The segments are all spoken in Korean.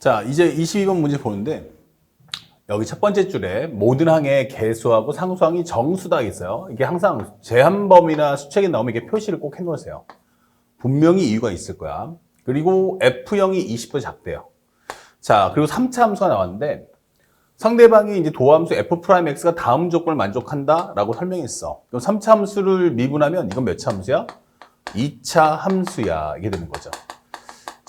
자, 이제 22번 문제 보는데 여기 첫 번째 줄에 모든 항의 개수하고 상수항이 정수다 있어요. 이게 항상 제한 범위나 수책에 나오면 이게 표시를 꼭 해놓으세요. 분명히 이유가 있을 거야. 그리고 F형이 20보 작대요. 자, 그리고 3차 함수가 나왔는데 상대방이 이제 도함수 F'X가 다음 조건을 만족한다라고 설명했어. 그럼 3차 함수를 미분하면 이건 몇 차 함수야? 2차 함수야. 이게 되는 거죠.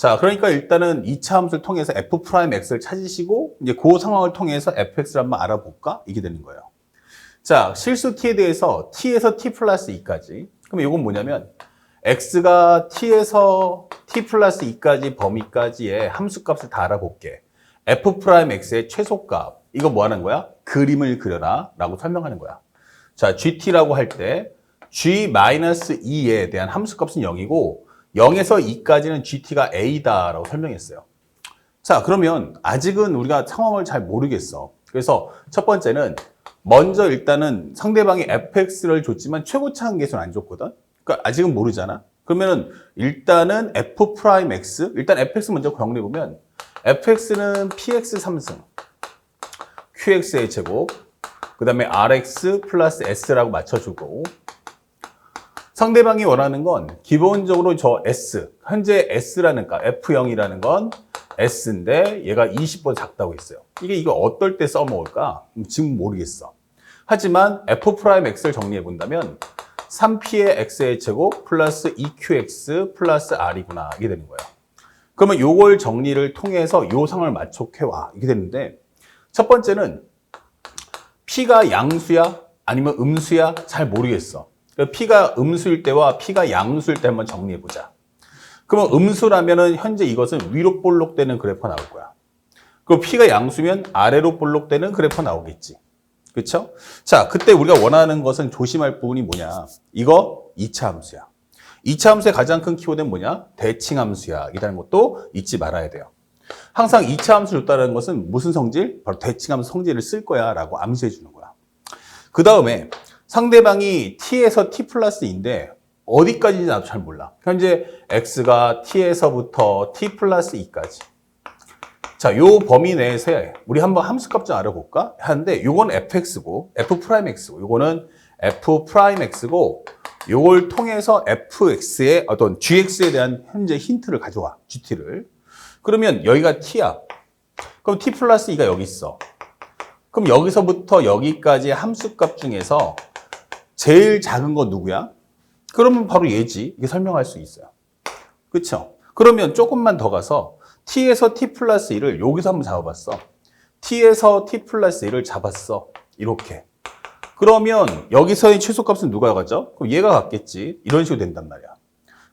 자, 그러니까 일단은 2차 함수를 통해서 F'X를 찾으시고, 이제 그 상황을 통해서 fx를 한번 알아볼까? 이게 되는 거예요. 자, 실수 t에 대해서 t에서 t 플러스 2까지. 그럼 이건 뭐냐면, x가 t에서 t 플러스 2까지 범위까지의 함수값을 다 알아볼게. F'X의 최소값. 이거 뭐 하는 거야? 그림을 그려라. 라고 설명하는 거야. 자, gt라고 할 때, g-2에 대한 함수값은 0이고, 0에서 2까지는 GT가 A다라고 설명했어요. 자, 그러면 아직은 우리가 상황을 잘 모르겠어. 그래서 첫 번째는 먼저 일단은 상대방이 fx를 줬지만 최고차 한계수는 안 줬거든. 그러니까 아직은 모르잖아. 그러면은 일단은 f 프라임 x 일단 fx 먼저 정리해 보면 fx는 px 3승 qx의 제곱 그다음에 rx 플러스 s라고 맞춰주고 상대방이 원하는 건 기본적으로 저 S, 현재 S라는 값, F0이라는 건 S인데 얘가 20보다 작다고 했어요. 이게 이거 어떨 때 써먹을까? 음, 지금 모르겠어. 하지만 F'X를 정리해 본다면 3P의 X의 제곱 플러스 2QX 플러스 R이구나. 이게 되는 거예요. 그러면 요걸 정리를 통해서 요 상을 맞춰해와. 이게 되는데 첫 번째는 P가 양수야? 아니면 음수야? 잘 모르겠어. 그러니까 P가 음수일 때와 P가 양수일 때 한번 정리해 보자. 그러면 음수라면은 현재 이것은 위로 볼록되는 그래프가 나올 거야. 그리고 P가 양수면 아래로 볼록되는 그래프가 나오겠지. 그렇죠? 자, 그때 우리가 원하는 것은 조심할 부분이 뭐냐? 이거 2차 함수야. 2차 함수의 가장 큰 키워드는 뭐냐? 대칭 함수야. 이라는 것도 잊지 말아야 돼요. 항상 2차 함수를 줬다는 것은 무슨 성질? 바로 대칭 함수 성질을 쓸 거야 라고 암시해 주는 거야. 그 다음에 상대방이 t에서 t 플러스인데 어디까지인지 나도 잘 몰라. 현재 x가 t에서부터 t 플러스 2까지. 자, 요 범위 내에서 우리 한번 함수값 좀 알아볼까? 하는데 요건 fx고 f 프라임 x고 요거는 f 프라임 x고 요걸 통해서 fx의 어떤 gx에 대한 현재 힌트를 가져와. gt를. 그러면 여기가 t야. 그럼 t 플러스 2가 여기 있어. 그럼 여기서부터 여기까지 함수값 중에서 제일 작은 건 누구야? 그러면 바로 얘지. 이게 설명할 수 있어요. 그쵸? 그러면 조금만 더 가서 t에서 t 플러스 1을 여기서 한번 잡아봤어. t에서 t 플러스 1을 잡았어. 이렇게. 그러면 여기서의 최소값은 누가 가죠? 그럼 얘가 같겠지. 이런 식으로 된단 말이야.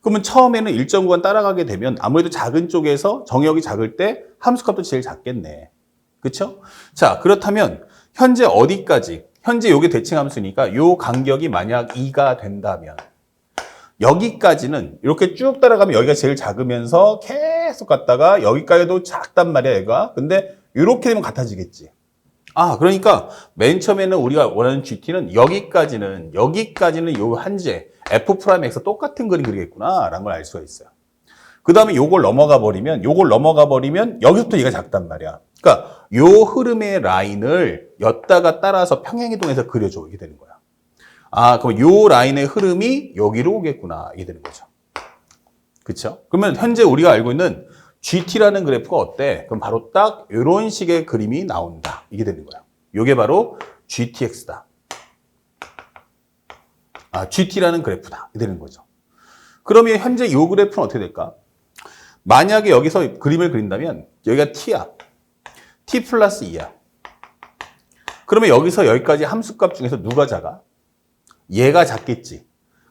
그러면 처음에는 일정 구간 따라가게 되면 아무래도 작은 쪽에서 정역이 작을 때 함수값도 제일 작겠네. 그쵸? 자, 그렇다면 현재 어디까지? 현재 요게 대칭 함수니까 요 간격이 만약 2가 된다면 여기까지는 이렇게 쭉 따라가면 여기가 제일 작으면서 계속 갔다가 여기까지도 작단 말이야, 얘가. 근데 이렇게 되면 같아지겠지. 아, 그러니까 맨 처음에는 우리가 원하는 GT는 여기까지는 여기까지는 요 한제 F 프라임 X가 똑같은 그림 그리겠구나 라는 걸 알 수가 있어요. 그 다음에 요걸 넘어가 버리면 요걸 넘어가 버리면 여기서부터 얘가 작단 말이야. 그러니까 요 흐름의 라인을 였다가 따라서 평행이동해서 그려줘 이게 되는 거야. 아, 그럼 요 라인의 흐름이 여기로 오겠구나 이게 되는 거죠. 그렇죠? 그러면 현재 우리가 알고 있는 GT라는 그래프가 어때? 그럼 바로 딱 이런 식의 그림이 나온다. 이게 되는 거야. 요게 바로 GTX다. 아, GT라는 그래프다. 이게 되는 거죠. 그러면 현재 이 그래프는 어떻게 될까? 만약에 여기서 그림을 그린다면 여기가 T야. T 플러스 2야. 그러면 여기서 여기까지 함수값 중에서 누가 작아? 얘가 작겠지.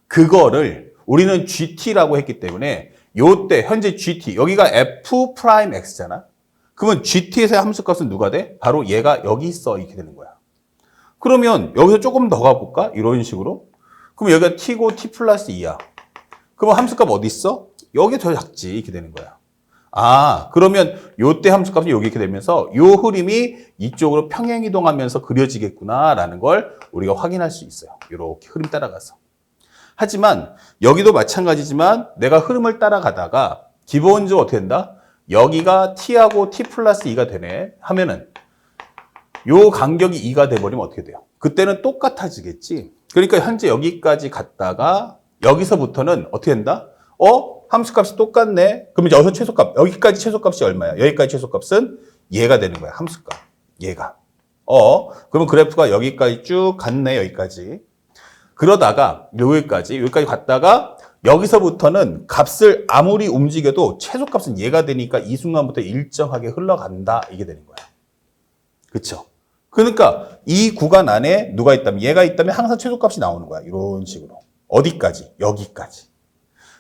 그거를 우리는 GT라고 했기 때문에 요때 현재 GT 여기가 F 프라임 X잖아. 그러면 GT에서의 함수값은 누가 돼? 바로 얘가 여기 있어 이렇게 되는 거야. 그러면 여기서 조금 더 가볼까? 이런 식으로. 그럼 여기가 T고 T 플러스 2야. 그러면 함수값 어디 있어? 여기 더 작지 이렇게 되는 거야. 아, 그러면 요때 함수값이 여기 이렇게 되면서 요 흐름이 이쪽으로 평행 이동하면서 그려지겠구나라는 걸 우리가 확인할 수 있어요. 이렇게 흐름 따라가서. 하지만 여기도 마찬가지지만 내가 흐름을 따라가다가 기본적으로 어떻게 된다? 여기가 t하고 t 플러스 2가 되네 하면은 요 간격이 2가 돼버리면 어떻게 돼요? 그때는 똑같아지겠지. 그러니까 현재 여기까지 갔다가 여기서부터는 어떻게 된다? 어? 함수값이 똑같네. 그러면 여기서 최소값, 여기까지 최소값이 얼마야? 여기까지 최소값은 얘가 되는 거야. 함수값. 얘가. 어? 그러면 그래프가 여기까지 쭉 갔네. 여기까지. 그러다가 여기까지, 여기까지 갔다가 여기서부터는 값을 아무리 움직여도 최소값은 얘가 되니까 이 순간부터 일정하게 흘러간다. 이게 되는 거야. 그쵸? 그러니까 이 구간 안에 누가 있다면 얘가 있다면 항상 최소값이 나오는 거야. 이런 식으로. 어디까지? 여기까지.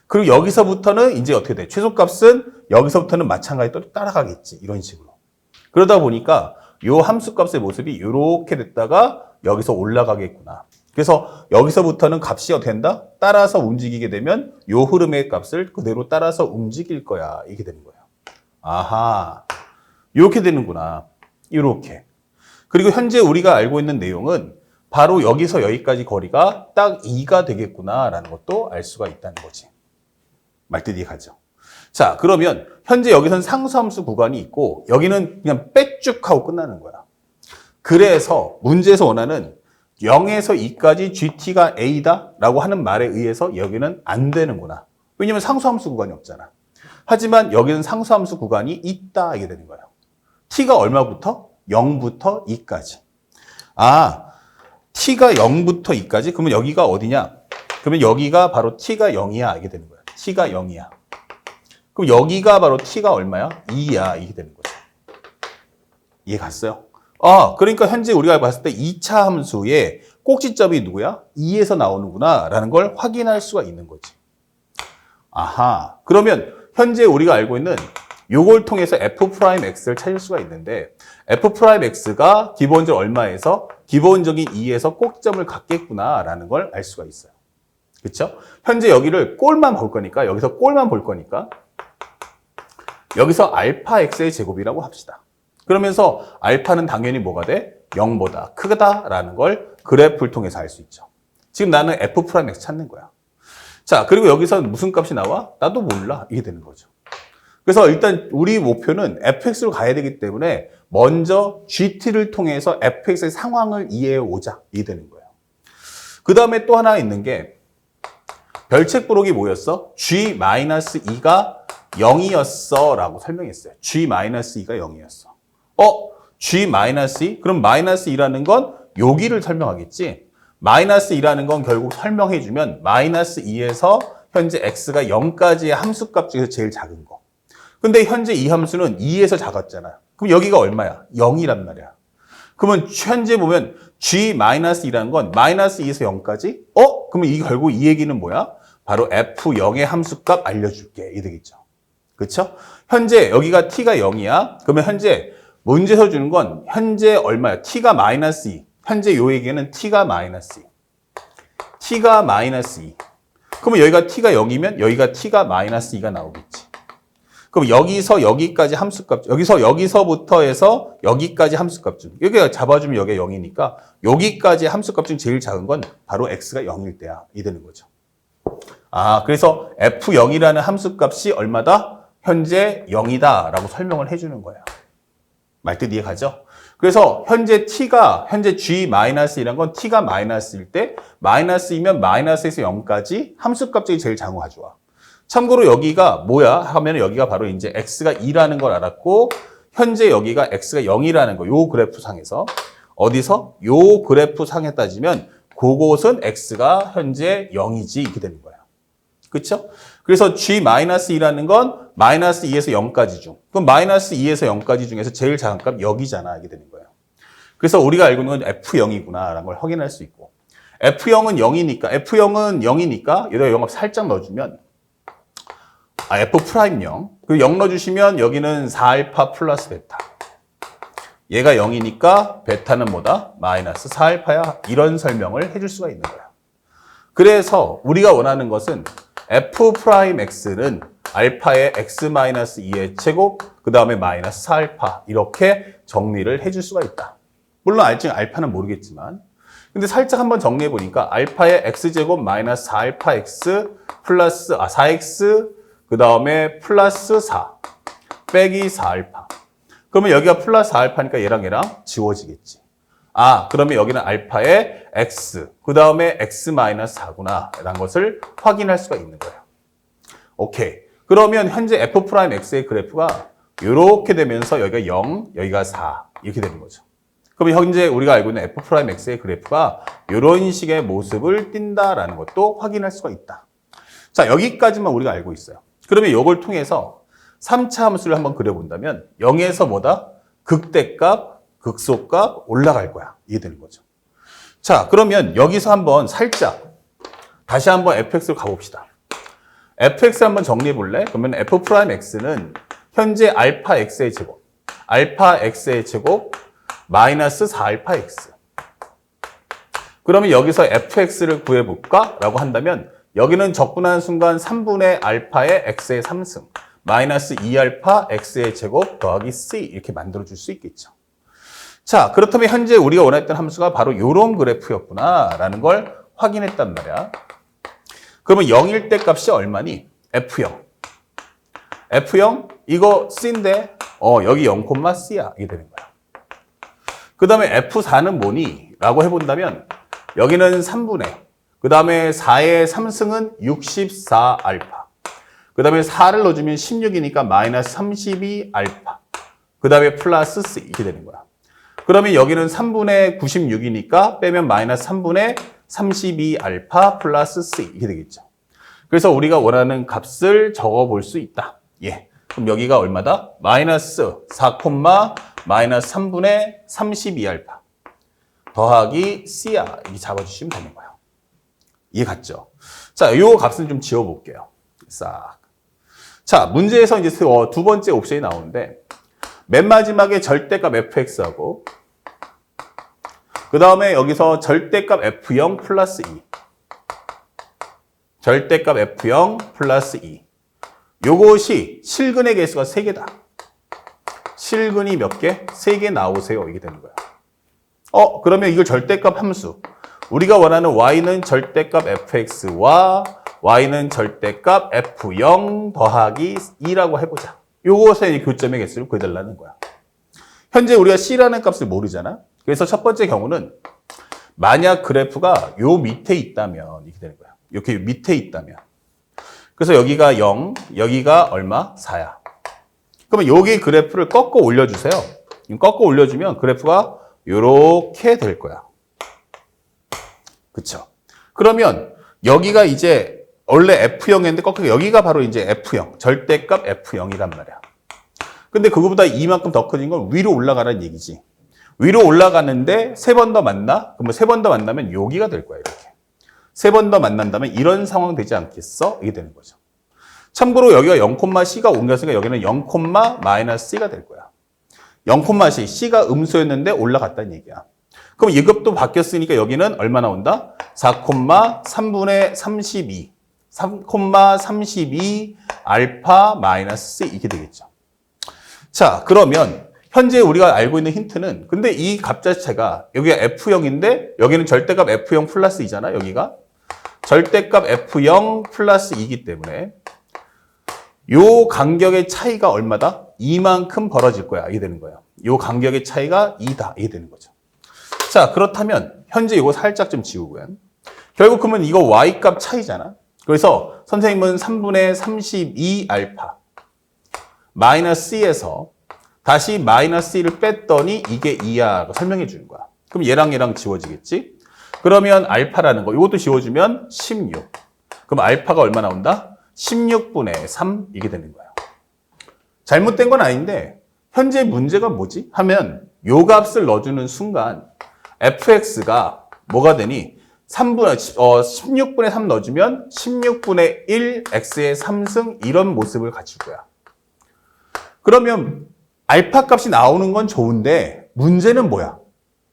그리고 여기서부터는 이제 어떻게 돼? 최소값은 여기서부터는 마찬가지로 따라가겠지. 이런 식으로. 그러다 보니까 요 함수값의 모습이 이렇게 됐다가 여기서 올라가겠구나. 그래서 여기서부터는 값이 어떻게 된다? 따라서 움직이게 되면 요 흐름의 값을 그대로 따라서 움직일 거야. 이게 되는 거예요. 아하. 이렇게 되는구나. 이렇게. 그리고 현재 우리가 알고 있는 내용은 바로 여기서 여기까지 거리가 딱 2가 되겠구나라는 것도 알 수가 있다는 거지. 말뜻이 가죠. 자, 그러면 현재 여기선 상수함수 구간이 있고 여기는 그냥 빽쭉 하고 끝나는 거야. 그래서 문제에서 원하는 0에서 2까지 GT가 A다 라고 하는 말에 의해서 여기는 안 되는구나. 왜냐면 상수함수 구간이 없잖아. 하지만 여기는 상수함수 구간이 있다 이게 되는 거예요. T가 얼마부터? 0부터 2까지. 아, T가 0부터 2까지? 그러면 여기가 어디냐? 그러면 여기가 바로 T가 0이야. 이게 되는 거야. T가 0이야. 그럼 여기가 바로 T가 얼마야? 2야. 이게 되는 거죠. 이해 갔어요? 아, 그러니까 현재 우리가 봤을 때 2차 함수의 꼭지점이 누구야? 2에서 나오는구나. 라는 걸 확인할 수가 있는 거지. 아하. 그러면 현재 우리가 알고 있는 요걸 통해서 f'x를 찾을 수가 있는데 f'x가 기본적으로 얼마에서 기본적인 2에서 꼭점을 갖겠구나라는 걸 알 수가 있어요. 그렇죠? 현재 여기를 꼴만 볼 거니까 여기서 꼴만 볼 거니까 여기서 알파 x의 제곱이라고 합시다. 그러면서 알파는 당연히 뭐가 돼? 0보다 크다라는 걸 그래프를 통해서 알 수 있죠. 지금 나는 f'x 찾는 거야. 자, 그리고 여기서 무슨 값이 나와? 나도 몰라. 이게 되는 거죠. 그래서 일단 우리 목표는 fx로 가야 되기 때문에 먼저 gt를 통해서 fx의 상황을 이해해 오자. 이게 되는 거예요. 그 다음에 또 하나 있는 게 별책 부록이 뭐였어? g-2가 0이었어 라고 설명했어요. g-2가 0이었어. 어? g-2? 그럼 마이너스 2라는 건 여기를 설명하겠지? 마이너스 2라는 건 결국 설명해주면 마이너스 2에서 현재 x가 0까지의 함수 값 중에서 제일 작은 거. 근데 현재 이 함수는 2에서 작았잖아. 그럼 여기가 얼마야? 0이란 말이야. 그러면 현재 보면 g-2라는 건 마이너스 2에서 0까지? 어? 그러면 이 결국 이 얘기는 뭐야? 바로 f0의 함수값 알려줄게. 이 되겠죠. 그렇죠? 현재 여기가 t가 0이야. 그러면 현재 문제에서 주는 건 현재 얼마야? t가 마이너스 2. 현재 요 얘기는 t가 마이너스 2. t가 마이너스 2. 그러면 여기가 t가 0이면 여기가 t가 마이너스 2가 나오겠지. 그럼 여기서 여기까지 함수값, 여기서 여기서부터 해서 여기까지 함수값 중, 여기가 잡아주면 여기가 0이니까 여기까지 함수값 중 제일 작은 건 바로 x가 0일 때야. 이 되는 거죠. 아, 그래서 f0이라는 함수 값이 얼마다? 현재 0이다 라고 설명을 해주는 거예요. 말뜻 이해 가죠? 그래서 현재 t가 현재 g-이란 건 t가 마이너스일 때 마이너스이면 마이너스에서 0까지 함수값 중에 제일 작은 거 가져와. 참고로 여기가 뭐야 하면 여기가 바로 이제 x가 2라는 걸 알았고 현재 여기가 x가 0이라는 거 요 그래프 상에서 어디서 요 그래프 상에 따지면 그곳은 x가 현재 0이지 이렇게 되는 거예요. 그렇죠? 그래서 g-2라는 건 마이너스 2에서 0까지 중. 그럼 마이너스 2에서 0까지 중에서 제일 작은 값 여기잖아. 이게 되는 거예요. 그래서 우리가 알고 있는 건 f0이구나라는 걸 확인할 수 있고 f0은 0이니까 f0은 0이니까 여기다 영합 살짝 넣어주면 아, f 프라임 0. 그리고 0 넣어주시면 여기는 4알파 플러스 베타. 얘가 0이니까 베타는 뭐다? 마이너스 4알파야. 이런 설명을 해줄 수가 있는 거야. 그래서 우리가 원하는 것은 f 프라임 x는 알파의 x 마이너스 2의 제곱, 그 다음에 마이너스 4알파. 이렇게 정리를 해줄 수가 있다. 물론 알증 알파는 모르겠지만. 근데 살짝 한번 정리해 보니까 알파의 x제곱 마이너스 4알파 x 플러스 아 4x 그 다음에 플러스 4. 빼기 4알파. 그러면 여기가 플러스 4알파니까 얘랑 얘랑 지워지겠지. 아, 그러면 여기는 알파의 x, 그 다음에 x 마이너스 4구나. 라는 것을 확인할 수가 있는 거예요. 오케이. 그러면 현재 f 프라임 x의 그래프가 이렇게 되면서 여기가 0, 여기가 4 이렇게 되는 거죠. 그럼 현재 우리가 알고 있는 f 프라임 x의 그래프가 이런 식의 모습을 띈다라는 것도 확인할 수가 있다. 자, 여기까지만 우리가 알고 있어요. 그러면 이걸 통해서 3차 함수를 한번 그려본다면 0에서 뭐다? 극대값, 극소값 올라갈 거야. 이해되는 거죠. 자, 그러면 여기서 한번 살짝 다시 한번 fx로 가봅시다. fx 한번 정리해 볼래? 그러면 f 프라임 x는 현재 알파 x의 제곱, 알파 x의 제곱 마이너스 4알파 x. 그러면 여기서 fx를 구해볼까? 라고 한다면 여기는 적분하는 순간 3분의 알파의 x의 3승 마이너스 2알파 x의 제곱 더하기 c 이렇게 만들어줄 수 있겠죠. 자, 그렇다면 현재 우리가 원했던 함수가 바로 이런 그래프였구나 라는 걸 확인했단 말이야. 그러면 0일 때 값이 얼마니? F0. F0 이거 C인데 어 여기 0,C야 이게 되는 거야. 그 다음에 F4는 뭐니? 라고 해본다면 여기는 3분의 그 다음에 4의 3승은 64알파 그 다음에 4를 넣어주면 16이니까 마이너스 32 알파 그 다음에 플러스 C 이렇게 되는 거야. 그러면 여기는 3분의 96이니까 빼면 마이너스 3분의 32 알파 플러스 C 이렇게 되겠죠. 그래서 우리가 원하는 값을 적어 볼 수 있다. 예. 그럼 여기가 얼마다? 마이너스 4, 마이너스 3분의 32 알파 더하기 C야 이렇게 잡아주시면 되는 거예요. 이해 갔죠? 자, 이 값을 좀 지워볼게요. 싹. 자, 문제에서 이제 어, 두 번째 옵션이 나오는데 맨 마지막에 절대값 fx하고 그 다음에 여기서 절대값 f0 플러스 2 절대값 f0 플러스 2 요것이 실근의 개수가 3개다. 실근이 몇 개? 3개 나오세요. 이게 되는 거야. 어, 그러면 이걸 절대값 함수. 우리가 원하는 y는 절대값 fx와 y는 절대값 f0 더하기 2라고 해보자. 요것의 교점의 개수를 구해달라는 거야. 현재 우리가 c라는 값을 모르잖아. 그래서 첫 번째 경우는 만약 그래프가 요 밑에 있다면 이렇게 되는 거야. 이렇게 밑에 있다면. 그래서 여기가 0, 여기가 얼마? 4야. 그러면 여기 그래프를 꺾어 올려주세요. 꺾어 올려주면 그래프가 이렇게 될 거야. 그쵸? 그러면 여기가 이제 원래 F0인데 꺾여 여기가 바로 이제 F0, 절대값 F0이란 말이야. 근데 그거보다 이만큼 더 커진 건 위로 올라가라는 얘기지. 위로 올라가는데 세 번 더 만나? 그러면 세 번 더 만나면 여기가 될 거야, 이렇게. 세 번 더 만난다면 이런 상황 되지 않겠어? 이게 되는 거죠. 참고로 여기가 0,C가 옮겼으니까 여기는 0, 마이너스 C가 될 거야. 0,C, C가 음수였는데 올라갔다는 얘기야. 그럼 이것도 바뀌었으니까 여기는 얼마 나온다? 4, 3분의 32. 3,32 알파 마이너스 C 이렇게 되겠죠. 자, 그러면 현재 우리가 알고 있는 힌트는 근데 이 값 자체가 여기가 F0인데 여기는 절대값 F0 플러스 2잖아, 여기가. 절대값 F0 플러스 2이기 때문에 요 간격의 차이가 얼마다? 이만큼 벌어질 거야. 이게 되는 거예요. 요 간격의 차이가 2다. 이게 되는 거죠. 자, 그렇다면 현재 이거 살짝 좀 지우고요. 결국 그러면 이거 y값 차이잖아. 그래서 선생님은 3분의 32 알파 마이너스 c에서 다시 마이너스 c를 뺐더니 이게 2야라고 설명해 주는 거야. 그럼 얘랑 얘랑 지워지겠지? 그러면 알파라는 거 이것도 지워주면 16. 그럼 알파가 얼마 나온다? 16분의 3 이게 되는 거예요. 잘못된 건 아닌데 현재 문제가 뭐지? 하면 요 값을 넣어주는 순간 fx가 뭐가 되니? 3분, 어, 16분의 3 넣어주면 16분의 1 x의 3승 이런 모습을 갖출 거야. 그러면 알파 값이 나오는 건 좋은데 문제는 뭐야?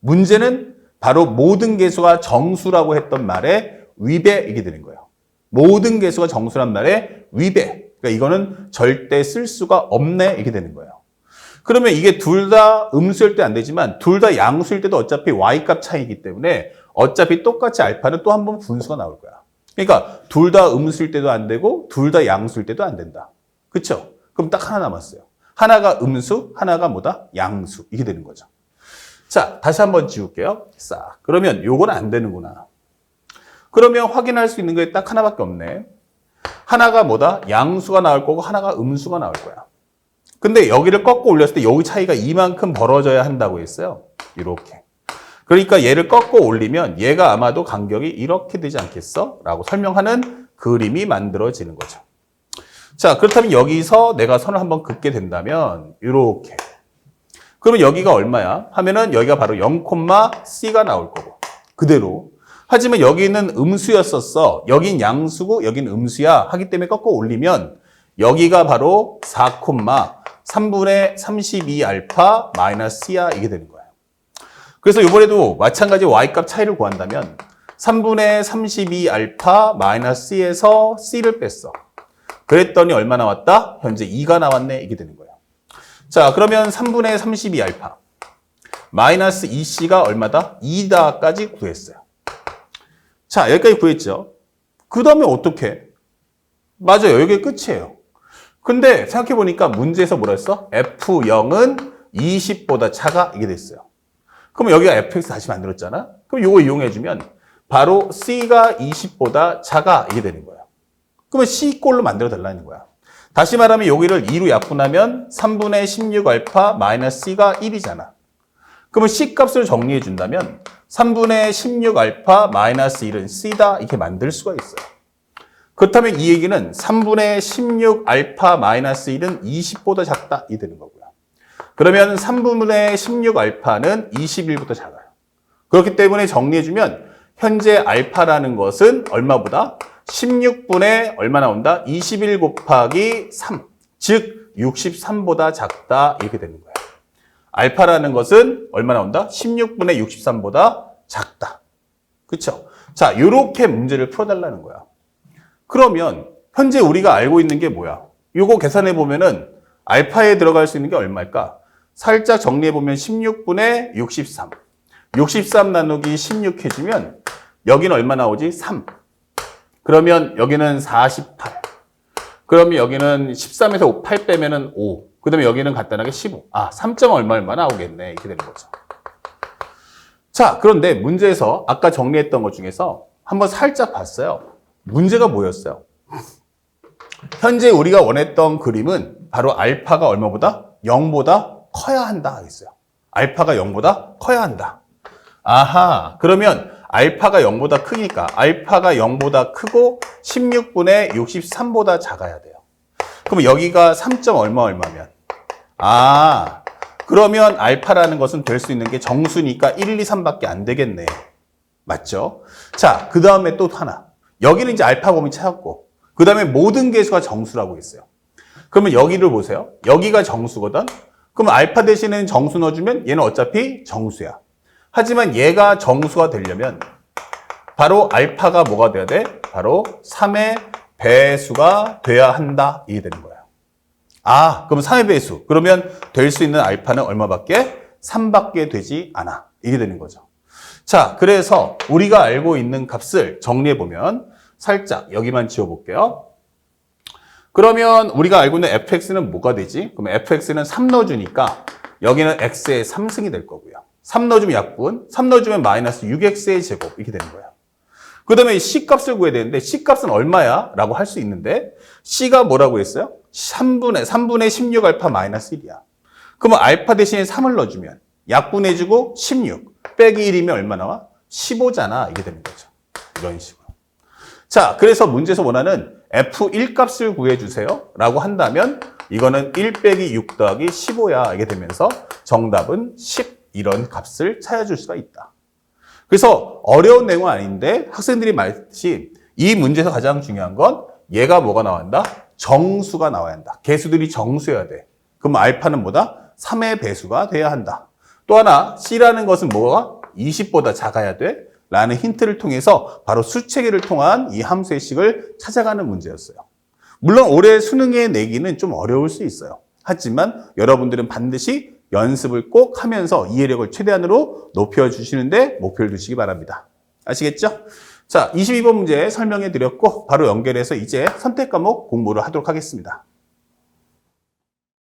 문제는 바로 모든 개수가 정수라고 했던 말에 위배 이게 되는 거예요. 모든 개수가 정수란 말에 위배. 그러니까 이거는 절대 쓸 수가 없네 이게 되는 거예요. 그러면 이게 둘 다 음수일 때 안 되지만 둘 다 양수일 때도 어차피 y값 차이기 때문에 어차피 똑같이 알파는 또 한 번 분수가 나올 거야. 그러니까 둘 다 음수일 때도 안 되고 둘 다 양수일 때도 안 된다. 그쵸? 그럼 딱 하나 남았어요. 하나가 음수, 하나가 뭐다? 양수. 이게 되는 거죠. 자, 다시 한번 지울게요. 싹. 그러면 요건 안 되는구나. 그러면 확인할 수 있는 게 딱 하나밖에 없네. 하나가 뭐다? 양수가 나올 거고 하나가 음수가 나올 거야. 근데 여기를 꺾고 올렸을 때 여기 차이가 이만큼 벌어져야 한다고 했어요. 이렇게. 그러니까 얘를 꺾고 올리면 얘가 아마도 간격이 이렇게 되지 않겠어? 라고 설명하는 그림이 만들어지는 거죠. 자, 그렇다면 여기서 내가 선을 한번 긋게 된다면 이렇게. 그러면 여기가 얼마야? 하면은 여기가 바로 0,c가 나올 거고. 그대로. 하지만 여기는 음수였었어. 여긴 양수고 여긴 음수야. 하기 때문에 꺾어 올리면 여기가 바로 4, 3분의 32알파 마이너스 c야 이게 되는 거예요. 그래서 이번에도 마찬가지 y값 차이를 구한다면 3분의 32알파 마이너스 c에서 c를 뺐어. 그랬더니 얼마 나왔다? 현재 2가 나왔네. 이게 되는 거예요. 자, 그러면 3분의 32알파 마이너스 2c가 얼마다? 2다까지 구했어요. 자, 여기까지 구했죠. 그 다음에 어떻게? 맞아요. 여기 끝이에요. 근데 생각해보니까 문제에서 뭐라 했어? F0은 20보다 차가 이게 됐어요. 그럼 여기가 fx 다시 만들었잖아? 그럼 이거 이용해주면 바로 c가 20보다 작아 이게 되는 거야. 그러면 c꼴로 만들어 달라는 거야. 다시 말하면 여기를 2로 약분하면 3분의 16 알파 마이너스 c가 1이잖아. 그러면 c 값을 정리해 준다면 3분의 16 알파 마이너스 1은 c다 이렇게 만들 수가 있어요. 그렇다면 이 얘기는 3분의 16 알파 마이너스 1은 20보다 작다 이 되는 거고요. 그러면 3분의 16 알파는 21보다 작아요. 그렇기 때문에 정리해주면 현재 알파라는 것은 얼마보다 16분의 얼마 나온다? 21 곱하기 3, 즉 63보다 작다 이렇게 되는 거예요. 알파라는 것은 얼마 나온다? 16분의 63보다 작다. 그렇죠? 자, 이렇게 문제를 풀어달라는 거야. 그러면 현재 우리가 알고 있는 게 뭐야? 이거 계산해 보면은 알파에 들어갈 수 있는 게 얼마일까? 살짝 정리해 보면 16분의 63. 63 나누기 16 해주면 여기는 얼마 나오지? 3. 그러면 여기는 48. 그러면 여기는 13에서 8 빼면은 5. 그 다음에 여기는 간단하게 15. 아, 3점 얼마 얼마 나오겠네. 이렇게 되는 거죠. 자, 그런데 문제에서 아까 정리했던 것 중에서 한번 살짝 봤어요. 문제가 뭐였어요? 현재 우리가 원했던 그림은 바로 알파가 얼마보다? 0보다 커야 한다 하겠어요. 알파가 0보다 커야 한다. 아하, 그러면 알파가 0보다 크니까 알파가 0보다 크고 16분의 63보다 작아야 돼요. 그럼 여기가 3. 얼마 얼마면? 아, 그러면 알파라는 것은 될 수 있는 게 정수니까 1, 2, 3밖에 안 되겠네. 맞죠? 자, 그 다음에 또 하나. 여기는 이제 알파 범위 찾았고, 그 다음에 모든 개수가 정수라고 했어요. 그러면 여기를 보세요. 여기가 정수거든? 그럼 알파 대신에 정수 넣어주면 얘는 어차피 정수야. 하지만 얘가 정수가 되려면 바로 알파가 뭐가 돼야 돼? 바로 3의 배수가 돼야 한다. 이게 되는 거예요. 아, 그럼 3의 배수. 그러면 될 수 있는 알파는 얼마밖에? 3밖에 되지 않아. 이게 되는 거죠. 자, 그래서 우리가 알고 있는 값을 정리해 보면 살짝 여기만 지워 볼게요. 그러면 우리가 알고 있는 fx는 뭐가 되지? 그럼 fx는 3 넣어주니까 여기는 x의 3승이 될 거고요. 3 넣어주면 약분, 3 넣어주면 마이너스 6x의 제곱 이렇게 되는 거예요. 그 다음에 c 값을 구해야 되는데 c 값은 얼마야? 라고 할 수 있는데 c가 뭐라고 했어요? 3분의, 3분의 16알파 마이너스 1이야. 그러면 알파 대신에 3을 넣어주면 약분해주고 16 빼기 1이면 얼마 나와? 15잖아. 이게 되는 거죠. 이런 식으로. 자, 그래서 문제에서 원하는 F1 값을 구해주세요. 라고 한다면 이거는 1 빼기 6 더하기 15야. 이게 되면서 정답은 10 이런 값을 찾아줄 수가 있다. 그래서 어려운 내용은 아닌데 학생들이 말했듯이 이 문제에서 가장 중요한 건 얘가 뭐가 나와야 한다? 정수가 나와야 한다. 개수들이 정수여야 돼. 그럼 알파는 뭐다? 3의 배수가 돼야 한다. 또 하나 C라는 것은 뭐가 20보다 작아야 돼? 라는 힌트를 통해서 바로 수체계를 통한 이 함수의 식을 찾아가는 문제였어요. 물론 올해 수능에 내기는 좀 어려울 수 있어요. 하지만 여러분들은 반드시 연습을 꼭 하면서 이해력을 최대한으로 높여주시는데 목표를 두시기 바랍니다. 아시겠죠? 자, 22번 문제 설명해 드렸고 바로 연결해서 이제 선택 과목 공부를 하도록 하겠습니다.